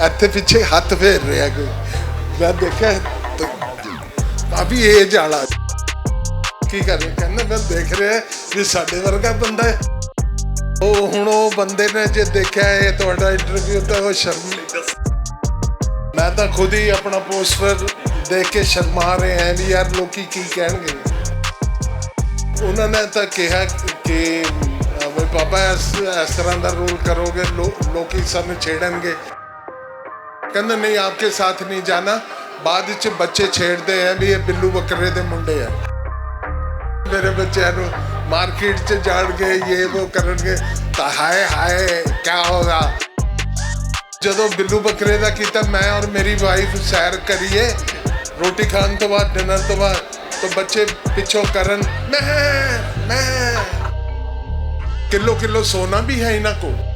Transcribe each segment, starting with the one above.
ਇੱਥੇ ਪਿੱਛੇ ਹੱਥ ਫੇਰ ਰਿਹਾ ਕੋਈ। ਮੈਂ ਦੇਖਿਆ ਤਾਂ ਕਾਫੀ ਏਜ ਵਾਲਾ ਕੀ ਕਰ ਰਿਹਾ? ਕਹਿੰਦਾ ਮੈਂ ਦੇਖ ਰਿਹਾ ਵੀ ਸਾਡੇ ਵਰਗਾ ਬੰਦਾ ਹੈ। ਉਹ ਹੁਣ ਉਹ ਬੰਦੇ ਨੇ ਜੇ ਦੇਖਿਆ ਇਹ ਤੁਹਾਡਾ ਇੰਟਰਵਿਊ ਤਾਂ ਉਹ ਸ਼ਰਮ ਮੈਂ ਤਾਂ ਖੁਦ ਹੀ ਆਪਣਾ ਪੋਸਟਰ ਦੇਖ ਕੇ ਸ਼ਰਮਾ ਰਿਹਾ ਹਾਂ ਵੀ ਯਾਰ ਲੋਕੀ ਕੀ ਕਹਿਣਗੇ। ਉਹਨਾਂ ਨੇ ਤਾਂ ਕਿਹਾ ਕਿ ਅਹ, ਵੀ ਪਾਪਾ ਇਸ ਇਸ ਤਰ੍ਹਾਂ ਦਾ ਰੂਲ ਕਰੋਗੇ ਲੋ- ਲੋਕੀ ਸਾਨੂੰ ਛੇੜਨਗੇ। ਕਹਿੰਦਾ, ਨਹੀਂ, ਆਪਕੇ ਸਾਥ ਨਹੀਂ ਜਾਣਾ। ਬਾਅਦ ਵਿੱਚ ਬੱਚੇ ਛੇੜਦੇ ਆ ਵੀ ਇਹ ਬਿੱਲੂ ਬੱਕਰੇ ਦੇ ਮੁੰਡੇ ਆ ਮੇਰੇ ਬੱਚਿਆਂ ਨੂੰ ਮਾਰਕੀਟ 'ਚ ਜਾਣਗੇ, ਇਹ ਉਹ ਕਰਨਗੇ। ਤਾਂ ਹਾਏ ਹਾਏ ਕੀ ਹੋਗਾ? ਜਦੋਂ ਬਿੱਲੂ ਬੱਕਰੇ ਦਾ ਕੀਤਾ, ਮੈਂ ਔਰ ਮੇਰੀ ਵਾਈਫ ਸੈਰ ਕਰੀਏ। ਰੋਟੀ ਖਾਣ ਤੋਂ ਬਾਅਦ ਡਿਨਰ ਤੋਂ ਬਾਅਦ, ਤਾਂ ਬੱਚੇ ਪਿੱਛੋਂ ਕਰਨ, ਮੈਂ ਮੈਂ ਕਿਲੋ ਕਿਲੋ ਸੋਨਾ ਵੀ ਹੈ ਇਹਨਾਂ ਕੋਲ।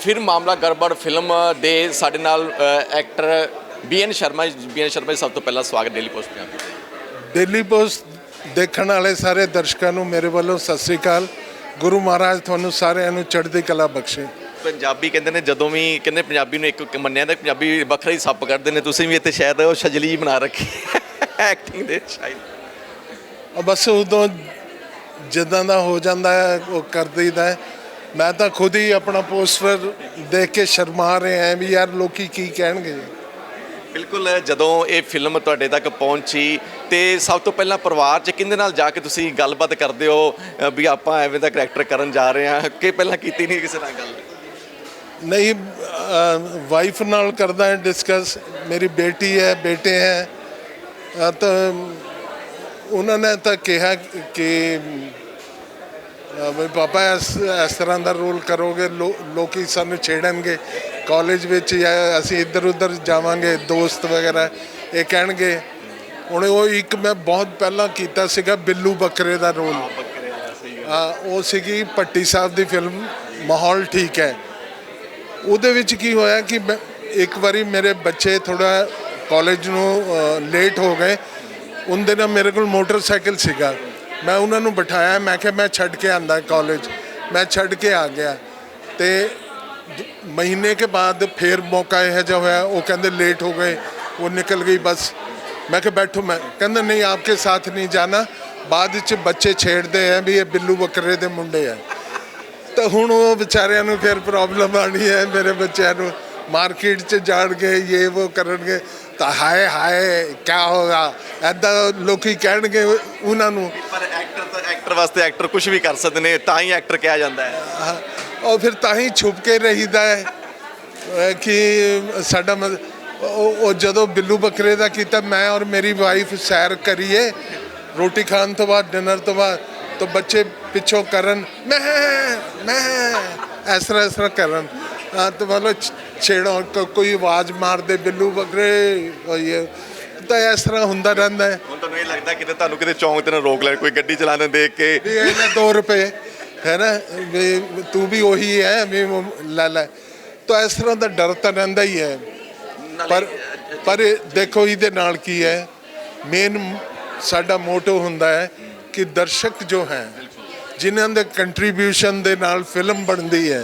ਫਿਰ ਮਾਮਲਾ ਗੜਬੜ ਫਿਲਮ ਦੇ ਸਾਡੇ ਨਾਲ actor B N Sharma B N Sharma ji ਸਭ ਤੋਂ ਪਹਿਲਾਂ ਸਵਾਗਤ ਡੇਲੀ ਪੋਸਟ ਪੰਜਾਬੀ ਤੇ। ਦਿੱਲੀ ਪੋਸਟ ਦੇਖਣ ਵਾਲੇ ਸਾਰੇ ਦਰਸ਼ਕਾਂ ਨੂੰ ਮੇਰੇ ਵੱਲੋਂ ਸਤਿ ਸ੍ਰੀ ਅਕਾਲ। ਗੁਰੂ ਮਹਾਰਾਜ ਤੁਹਾਨੂੰ ਸਾਰਿਆਂ ਨੂੰ ਚੜ੍ਹਦੀ ਕਲਾ ਬਖਸ਼ੇ। ਪੰਜਾਬੀ ਕਹਿੰਦੇ ਨੇ ਜਦੋਂ ਵੀ ਕਹਿੰਦੇ ਪੰਜਾਬੀ ਨੂੰ ਇੱਕ ਮੰਨਿਆ ਤਾਂ ਪੰਜਾਬੀ ਵੱਖਰਾ ਹੀ ਸੱਪ ਕਰਦੇ ਨੇ। ਤੁਸੀਂ ਵੀ ਇੱਥੇ ਸ਼ਾਇਦ ਉਹ ਛਜਲੀ ਬਣਾ ਰੱਖੀ ਐਕਟਿੰਗ ਦੇ ਸ਼ਾਇਦ ਬਸ ਉਦੋਂ ਜਿੱਦਾਂ ਦਾ ਹੋ ਜਾਂਦਾ ਹੈ ਉਹ ਕਰ ਦਈਦਾ ਮੈਂ ਤਾਂ ਖੁਦ ਹੀ ਆਪਣਾ ਪੋਸਟਰ ਦੇਖ ਕੇ ਸ਼ਰਮਾ ਰਿਹਾ ਹਾਂ ਵੀ ਯਾਰ ਲੋਕੀ ਕੀ ਕਹਿਣਗੇ। ਬਿਲਕੁਲ ਜਦੋਂ ਇਹ ਫਿਲਮ ਤੁਹਾਡੇ ਤੱਕ ਪਹੁੰਚੀ ਤੇ ਸਭ ਤੋਂ ਪਹਿਲਾਂ ਪਰਿਵਾਰ 'ਚ ਕਿਹਦੇ ਨਾਲ ਜਾ ਕੇ ਤੁਸੀਂ ਗੱਲਬਾਤ ਕਰਦੇ ਹੋ ਵੀ ਆਪਾਂ ਐਵੇਂ ਦਾ ਕਰੈਕਟਰ ਕਰਨ ਜਾ ਰਹੇ ਹਾਂ? ਕਿ ਪਹਿਲਾਂ ਕੀਤੀ ਨਹੀਂ ਕਿਸੇ ਨਾਲ ਗੱਲ? ਨਹੀਂ ਵਾਈਫ ਨਾਲ ਕਰਦਾ ਹੈ ਡਿਸਕਸ ਮੇਰੀ ਬੇਟੀ ਹੈ ਬੇਟੇ ਹੈ। ਤਾਂ ਉਹਨਾਂ ਨੇ ਤਾਂ ਕਿਹਾ ਕਿ ਵੀ ਪਾਪਾ ਇਸ ਇਸ ਤਰ੍ਹਾਂ ਦਾ ਰੋਲ ਕਰੋਗੇ ਲੋਕੀ ਸਾਨੂੰ ਛੇੜਨਗੇ। ਕਾਲਜ ਵਿੱਚ ਜਾਂ ਅਸੀਂ ਇੱਧਰ ਉੱਧਰ ਜਾਵਾਂਗੇ ਦੋਸਤ ਵਗੈਰਾ ਇਹ ਕਹਿਣਗੇ। ਹੁਣ ਉਹ ਇੱਕ ਮੈਂ ਬਹੁਤ ਪਹਿਲਾਂ ਕੀਤਾ ਸੀਗਾ ਬਿੱਲੂ ਬੱਕਰੇ ਦਾ ਰੋਲ ਆ ਉਹ ਸੀਗੀ ਪੱਟੀ ਸਾਹਿਬ ਦੀ ਫਿਲਮ ਮਾਹੌਲ ਠੀਕ ਹੈ। ਉਹਦੇ ਵਿੱਚ ਕੀ ਹੋਇਆ ਕਿ ਇੱਕ ਵਾਰੀ ਮੇਰੇ ਬੱਚੇ ਥੋੜਾ ਕਾਲਜ ਨੂੰ ਲੇਟ ਹੋ ਗਏ। ਉਹਦੇ ਨਾਲ ਮੇਰੇ ਕੋਲ ਮੋਟਰਸਾਈਕਲ ਸੀਗਾ। ਮੈਂ ਉਹਨਾਂ ਨੂੰ ਬਿਠਾਇਆ, ਮੈਂ ਕਿਹਾ ਮੈਂ ਛੱਡ ਕੇ ਆਂਦਾ ਕਾਲਜ ਮੈਂ ਛੱਡ ਕੇ ਆ ਗਿਆ। ਤੇ ਮਹੀਨੇ ਕੇ ਬਾਅਦ ਫਿਰ ਮੌਕਾ ਇਹ ਜਿਹਾ ਹੋਇਆ, ਉਹ ਕਹਿੰਦੇ ਲੇਟ ਹੋ ਗਏ, ਉਹ ਨਿਕਲ ਗਈ ਬਸ। ਮੈਂ ਕਿਹਾ ਬੈਠੋ, ਮੈਂ ਕਹਿੰਦਾ ਨਹੀਂ, ਆਪਕੇ ਸਾਥ ਨਹੀਂ ਜਾਣਾ। ਬਾਅਦ ਵਿੱਚ ਬੱਚੇ ਛੇੜਦੇ ਆ ਵੀ ਇਹ ਬਿੱਲੂ ਬੱਕਰੇ ਦੇ ਮੁੰਡੇ ਆ। ਤਾਂ ਹੁਣ ਉਹ ਵਿਚਾਰਿਆਂ ਨੂੰ ਫਿਰ ਪ੍ਰੋਬਲਮ ਆਣੀ ਹੈ, ਮੇਰੇ ਬੱਚਿਆਂ ਨੂੰ। ਮਾਰਕੀਟ 'ਚ ਜਾਣਗੇ ਇਹ ਉਹ ਕਰਨਗੇ। ਤਾਂ ਹਾਏ ਹਾਏ ਕੀ ਹੋਗਾ? ਐਦਾਂ ਲੋਕੀ ਕਹਿਣਗੇ ਉਹਨਾਂ ਨੂੰ। ਪਰ ਐਕਟਰ ਵਾਸਤੇ ਐਕਟਰ ਕੁਝ ਵੀ ਕਰ ਸਕਦੇ ਨੇ ਤਾਂ ਹੀ ਐਕਟਰ ਕਿਹਾ ਜਾਂਦਾ ਹੈ। ਆਹ, ਫਿਰ ਤਾਂ ਹੀ ਛੁਪ ਕੇ ਰਹੀਦਾ ਹੈ ਅਹ ਕਿ ਸਾਡਾ ਮਤ- ਉਹ ਉਹ ਜਦੋਂ ਬਿੱਲੂ ਬੱਕਰੇ ਦਾ ਕੀਤਾ ਮੈਂ ਔਰ ਮੇਰੀ ਵਾਈਫ ਸੈਰ ਕਰੀਏ ਰੋਟੀ ਖਾਣ ਤੋਂ ਬਾਅਦ ਡਿਨਰ ਤੋਂ ਬਾਅਦ ਤਾਂ ਬੱਚੇ ਪਿੱਛੋਂ ਕਰਨ ਮੈਂ ਮੈਂ ਇਸ ਤਰ੍ਹਾਂ ਇਸ ਤਰ੍ਹਾਂ ਕਰਨ। ਆ ਤਾਂ ਮਤਲਬ ਛ- ਛੇੜੋ ਕੋਈ ਆਵਾਜ਼ ਮਾਰਦੇ ਬਿੱਲੂ ਬੱਕਰੇ ਉਹ ਇਹ ਤਾਂ ਇਸ ਤਰ੍ਹਾਂ ਹੁੰਦਾ ਰਹਿੰਦਾ ਹੈ। ਹੁਣ ਤੁਹਾਨੂੰ ਇਹ ਲੱਗਦਾ ਕਿਤੇ ਤੁਹਾਨੂੰ ਕਿਤੇ ਚੌਂਕ ਤੇ ਨਾ ਰੋਕ ਲੈਣ ਕੋਈ ਗੱਡੀ ਚਲਾਉਂਦੇ ਦੇਖ ਕੇ। ਵੀ ਇਹਨੇ 2 ਰੁਪਏ ਹੈ ਨਾ? ਵੀ ਤੂੰ ਵੀ ਉਹੀ ਹੈ ਵੀ ਲੈ ਲੈ। ਤਾਂ ਇਸ ਤਰ੍ਹਾਂ ਦਾ ਡਰ ਤਾਂ ਰਹਿੰਦਾ ਹੀ ਹੈ ਪਰ ਪਰ ਦੇਖੋ ਇਹਦੇ ਨਾਲ ਕੀ ਹੈ ਮੇਨ ਸਾਡਾ ਮੋਟੋ ਹੁੰਦਾ ਹੈ ਕਿ ਦਰਸ਼ਕ ਜੋ ਹੈ ਜਿਨ੍ਹਾਂ ਦੇ ਕੰਟਰੀਬਿਊਸ਼ਨ ਦੇ ਨਾਲ ਫਿਲਮ ਬਣਦੀ ਹੈ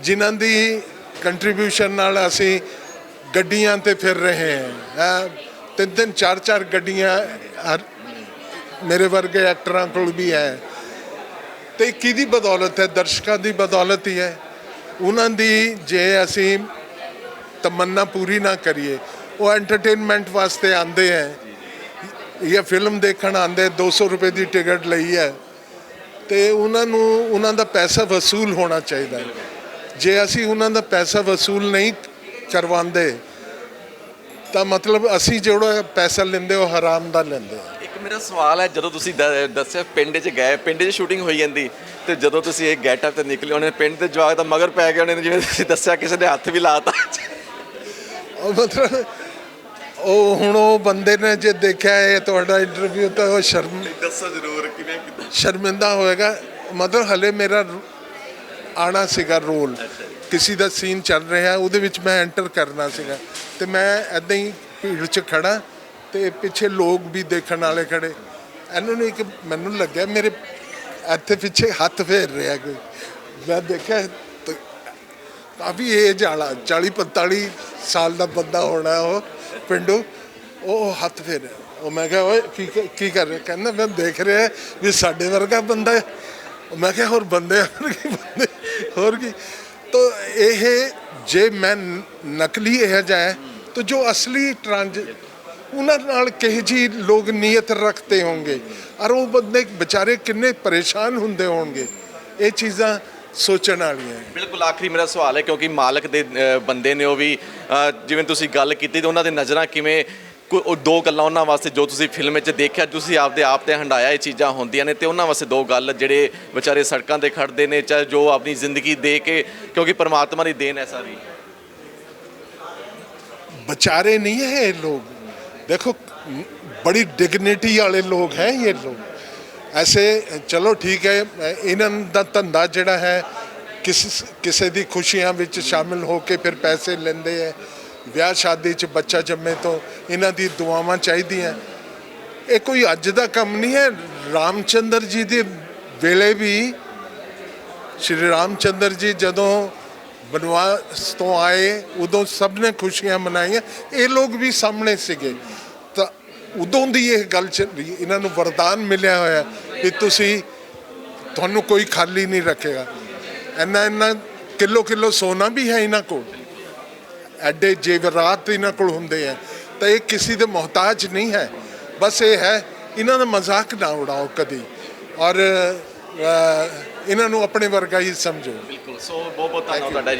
ਜਿਨ੍ਹਾਂ ਦੀ ਕੰਟਰੀਬਿਊਸ਼ਨ ਨਾਲ ਅਸੀਂ ਗੱਡੀਆਂ ਤੇ ਫਿਰ ਰਹੇ ਹੈਂ। ਤਿੰਨ ਤਿੰਨ, ਚਾਰ ਚਾਰ ਗੱਡੀਆਂ ਹਰ ਮੇਰੇ ਵਰਗੇ ਐਕਟਰਾਂ ਕੋਲ ਵੀ ਹੈ। ਤੇ ਕਿਹਦੀ ਬਦੌਲਤ ਹੈ, ਦਰਸ਼ਕਾਂ ਦੀ ਬਦੌਲਤ ਹੀ ਹੈ। ਉਹਨਾਂ ਦੀ ਜੇ ਅਸੀਂ ਤਮੰਨਾ ਪੂਰੀ ਨਾ ਕਰੀਏ, ਉਹ ਐਂਟਰਟੇਨਮੈਂਟ ਵਾਸਤੇ ਆਂਦੇ ਹੈ। ਇਹ ਫਿਲਮ ਦੇਖਣ ਆਂਦੇ 200 ਰੁਪਏ ਦੀ ਟਿਕਟ ਲਈ ਹੈ। ਤੇ ਉਹਨਾਂ ਨੂੰ, ਉਹਨਾਂ ਦਾ ਪੈਸਾ ਵਸੂਲ ਹੋਣਾ ਚਾਹੀਦਾ ਹੈ। ਜੇ ਅਸੀਂ ਉਹਨਾਂ ਦਾ ਪੈਸਾ ਵਸੂਲ ਨਹੀਂ ਕਰਵਾਉਂਦੇ ਤਾਂ ਮਤਲਬ ਅਸੀਂ ਜਿਹੜਾ ਪੈਸਾ ਲੈਂਦੇ ਉਹ ਹਰਾਮ ਦਾ ਲੈਂਦੇ ਹਾਂ ਇੱਕ ਮੇਰਾ ਸਵਾਲ ਹੈ ਜਦੋਂ ਤੁਸੀਂ ਦ- ਦੱਸਿਆ ਪਿੰਡ 'ਚ ਗਏ ਪਿੰਡ 'ਚ ਸ਼ੂਟਿੰਗ ਹੋਈ ਜਾਂਦੀ ਤੇ ਜਦੋਂ ਤੁਸੀਂ ਇਹ ਗੈਟਅਪ ਤੇ ਨਿਕਲੇ ਉਹਨੇ ਪਿੰਡ ਦੇ ਜਵਾਕ ਤਾਂ ਮਗਰ ਪੈ ਗਏ ਉਹਨੇ ਜਿਵੇਂ ਤੁਸੀਂ ਦੱਸਿਆ ਕਿਸੇ ਨੇ ਹੱਥ ਵੀ ਲਾਤਾ ਉਹ ਮਤਲਬ ਉਹ ਹੁਣ ਉਹ ਬੰਦੇ ਨੇ ਜੇ ਦੇਖਿਆ ਇਹ ਤੁਹਾਡਾ ਇੰਟਰਵਿਊ ਤਾਂ ਉਹ ਸ਼ਰਮ ਦੱਸੋ ਜ਼ਰੂਰ ਕਿਵੇਂ ਸ਼ਰਮਿੰਦਾ ਹੋਏਗਾ। ਮਤਲਬ ਹਲੇ ਮੇਰਾ ਆਣਾ ਸੀਗਾ ਰੋਲ। ਕਿਸੇ ਦਾ ਸੀਨ ਚੱਲ ਰਿਹਾ ਉਹਦੇ ਵਿੱਚ ਮੈਂ ਐਂਟਰ ਕਰਨਾ ਸੀਗਾ। ਤੇ ਮੈਂ ਐਦਾਂ ਹੀ ਭੀੜ 'ਚ ਖੜਾ ਤੇ ਪਿੱਛੇ ਲੋਕ ਵੀ ਦੇਖਣ ਵਾਲੇ ਖੜੇ। ਇਹਨਾਂ ਨੂੰ ਇੱਕ ਮੈਨੂੰ ਲੱਗਿਆ ਮੇਰੇ ਇੱਥੇ ਪਿੱਛੇ ਹੱਥ ਫੇਰ ਰਿਹਾ ਕੋਈ। ਮੈਂ ਦੇਖਿਆ ਕਾਫੀ ਏਜ ਵਾਲਾ 40 45 ਸਾਲ ਦਾ ਬੰਦਾ ਹੋਣਾ ਉਹ ਪਿੰਡੂ ਉਹ ਹੱਥ ਫੇਰ ਉਹ ਮੈਂ ਕਿਹਾ ਓਏ ਕੀ ਕੀ ਕਰ ਰਿਹਾ? ਕਹਿੰਦਾ ਮੈਂ ਦੇਖ ਰਿਹਾ ਵੀ ਸਾਡੇ ਵਰਗਾ ਬੰਦਾ ਮੈਂ ਕਿਹਾ, ਹੋਰ ਬੰਦੇ ਆ ਵਰਗੇ ਬੰਦੇ, ਹੋਰ ਕੀ? ਤੋ ਇਹ ਜੇ ਮੈਂ ਨ- ਨਕਲੀ ਇਹ ਜਾਏ ਤਾਂ ਜੋ ਅਸਲੀ ਟ੍ਰਾਂਜ, ਉਹਨਾਂ ਨਾਲ ਕਿਹੋ ਜੀ ਲੋਕ ਨੀਅਤ ਰੱਖਦੇ ਹੋਣਗੇ? ਔਰ ਉਹ ਬੰਦੇ ਵਿਚਾਰੇ ਕਿੰਨੇ ਪਰੇਸ਼ਾਨ ਹੁੰਦੇ ਹੋਣਗੇ? ਇਹ ਚੀਜ਼ਾਂ ਸੋਚਣ ਵਾਲੀਆਂ ਬਿਲਕੁਲ ਆਖਰੀ ਮੇਰਾ ਸਵਾਲ ਹੈ, ਕਿਉਂਕਿ ਮਾਲਕ ਦੇ ਬੰਦੇ ਨੇ ਉਹ ਵੀ ਜਿਵੇਂ ਤੁਸੀਂ ਗੱਲ ਕੀਤੀ ਤੇ ਉਹਨਾਂ ਦੇ ਨਜ਼ਰਾਂ ਕਿਵੇਂ ਉਹ ਦੋ ਗੱਲਾਂ ਉਹਨਾਂ ਵਾਸਤੇ ਜੋ ਤੁਸੀਂ ਫਿਲਮ ਵਿੱਚ ਦੇਖਿਆ ਤੁਸੀਂ ਆਪਦੇ ਆਪ ਤੇ ਹੰਡਾਇਆ ਇਹ ਚੀਜ਼ਾਂ ਹੁੰਦੀਆਂ ਨੇ ਤੇ ਉਹਨਾਂ ਵਾਸਤੇ ਦੋ ਗੱਲ ਜਿਹੜੇ ਵਿਚਾਰੇ ਸੜਕਾਂ ਤੇ ਖੜਦੇ ਨੇ ਚਾਹੇ ਜੋ ਆਪਣੀ ਜ਼ਿੰਦਗੀ ਦੇ ਕੇ ਕਿਉਂਕਿ ਪਰਮਾਤਮਾ ਦੀ ਦੇਣ ਹੈ ਸਾਰੀ बेचारे नहीं है ये लोग देखो बड़ी डिग्निटी वाले लोग हैं ये लोग ऐसे ਚਲੋ ਠੀਕ ਹੈ ਇਹਨਾਂ ਦਾ ਧੰਦਾ ਜਿਹੜਾ ਹੈ ਕਿਸ ਕਿਸੇ ਦੀ ਖੁਸ਼ੀਆਂ ਵਿੱਚ ਸ਼ਾਮਿਲ ਹੋ ਕੇ ਫਿਰ ਪੈਸੇ ਲੈਂਦੇ ਹੈ ਵਿਆਹ ਸ਼ਾਦੀ 'ਚ ਬੱਚਾ ਜੰਮੇ ਤੋਂ ਇਹਨਾਂ ਦੀ ਦੁਆਵਾਂ ਚਾਹੀਦੀਆਂ। ਇਹ ਕੋਈ ਅੱਜ ਦਾ ਕੰਮ ਨਹੀਂ ਹੈ। ਰਾਮਚੰਦਰ ਜੀ ਦੇ ਵੇਲੇ ਵੀ ਸ਼੍ਰੀ ਰਾਮਚੰਦਰ ਜੀ ਜਦੋਂ ਬਨਵਾਸ ਤੋਂ ਆਏ, ਉਦੋਂ ਸਭ ਨੇ ਖੁਸ਼ੀਆਂ ਮਨਾਈਆਂ। ਇਹ ਲੋਕ ਵੀ ਸਾਹਮਣੇ ਸੀਗੇ। ਤਾਂ ਉਦੋਂ ਦੀ ਇਹ ਗੱਲ ਇਹਨਾਂ ਨੂੰ ਵਰਦਾਨ ਮਿਲਿਆ ਹੋਇਆ ਕਿ ਤੁਸੀਂ ਤੁਹਾਨੂੰ ਕੋਈ ਖਾਲੀ ਨਹੀਂ ਰੱਖੇਗਾ। ਇੰਨਾ ਇੰਨਾ ਕਿਲੋ ਕਿਲੋ ਸੋਨਾ ਵੀ ਹੈ ਇਹਨਾਂ ਕੋਲ। ਐਡੇ ਜੇਵਰਾਤ ਇਹਨਾਂ ਕੋਲ ਹੁੰਦੇ ਆ ਤਾਂ ਇਹ ਕਿਸੇ ਦੇ ਮੁਹਤਾਜ ਨਹੀਂ ਹੈ। ਬਸ ਇਹ ਹੈ ਇਹਨਾਂ ਦਾ ਮਜ਼ਾਕ ਨਾ ਉਡਾਓ ਕਦੀ। ਔਰ ਇਹਨਾਂ ਨੂੰ ਆਪਣੇ ਵਰਗਾ ਹੀ ਸਮਝੋ। ਬਿਲਕੁਲ ਸੋ ਬਹੁਤ ਬਹੁਤ ਧੰਨਵਾਦ ਤੁਹਾਡਾ